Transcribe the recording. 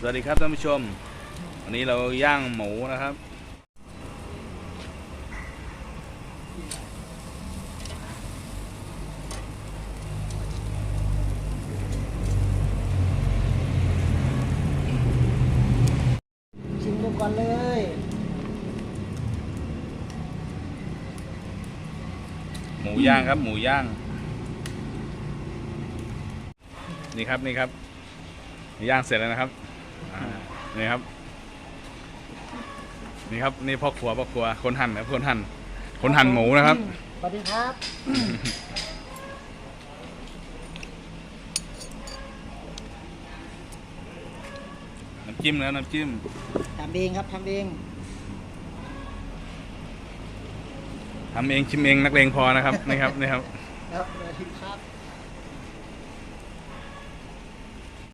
สวัสดีครับท่านผู้ชม วันนี้เราย่างหมูนะครับ ชิมดูก่อนเลย หมูย่างครับ หมูย่าง นี่ครับนี่ครับ ย่างเสร็จแล้วนะครับ อ่านี่ครับ นี่ครับนี่พ่อครัวพ่อครัวคนหั่นนะคนหั่นคนหั่นหมูนะครับ สวัสดีครับ น้ำจิ้มแล้วน้ำจิ้มทำเองครับทำเอง ทำเองชิมเองนักเลงพอนะครับนี่ครับนี่ครับ ครับสวัสดีครับ